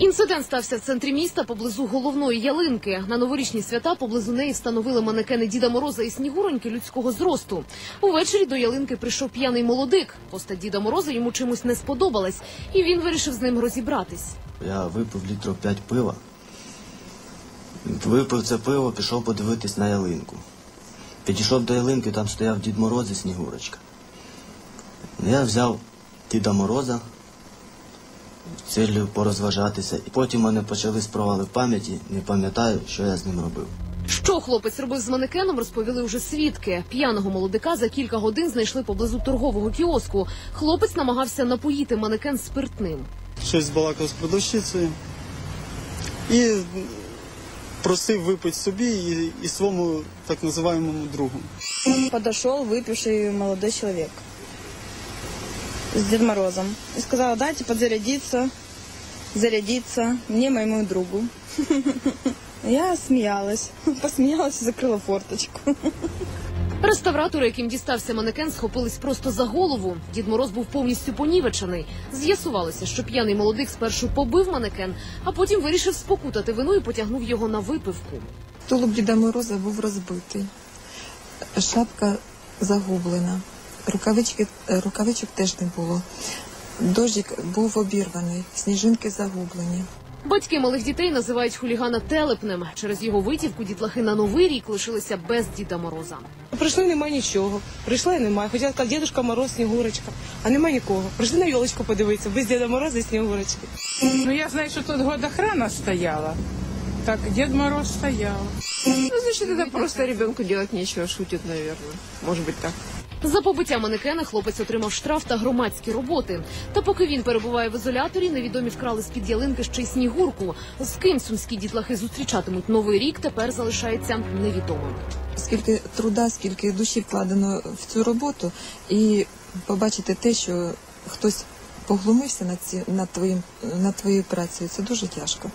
Інцидент стався в центрі міста поблизу головної ялинки. На новорічні свята поблизу неї встановили манекени Діда Мороза і Снігуроньки людського зросту. Увечері до ялинки прийшов п'яний молодик. Постать Діда Мороза йому чимось не сподобалась, і він вирішив з ним розібратись. Я випив літрів 5 пива. Випив це пиво, пішов подивитись на ялинку. Підійшов до ялинки, там стояв Дід Мороз і Снігурочка. Я взяв Діда Мороза, цілю порозважатися. І потім мене почали провали в пам'яті, не пам'ятаю, що я з ним робив. Що хлопець робив з манекеном, розповіли уже свідки. П'яного молодика за кілька годин знайшли поблизу торгового кіоску. Хлопець намагався напоїти манекен спиртним. щось балакав з продавщицею і просив випити собі і, і своєму так називаємому другу. Подошел выпивший молодой человек с Дедом Морозом и сказал, дайте подзарядиться, зарядиться мне, моему другу. Я смеялась, посмеялась и закрыла форточку. Реставратори, яким дістався манекен, схопились просто за голову. Дід Мороз був повністю понівечений. З'ясувалося, що п'яний молодик спершу побив манекен, а потім вирішив спокутати вину і потягнув його на випивку. Тулуб Діда Мороза був розбитий, шапка загублена, рукавички, е, рукавичок теж не було. Дожик був обірваний, сніжинки загублені. Батьки малих дітей називають хулігана телепнем. Через його витівку дітлахи на новий рік лишилися без Діда Мороза. Прийшли, немає нічого. Прийшла і немає. Хотіла сказати, дідушка Мороз, Снігурочка, а немає нікого. Прийшли на йолочку подивитися, без Діда Мороза і Снігурочки. Ну, я знаю, что тут год охрана стояла. Так, Дед Мороз стоял. Ну, значит, это просто ребенку делать нечего, шутит, наверное. Может быть так. За побиття манекена хлопець отримав штраф та громадські роботи. Та поки він перебуває в ізоляторі, невідомі вкрали з-під ялинки ще й снігурку. З ким сумські дітлахи зустрічатимуть новий рік, тепер залишається невідомим. Скільки труда, скільки душі вкладено в цю роботу, і побачити те, що хтось поглумився над, ці, над, твоїм, над твоєю працею, це дуже тяжко.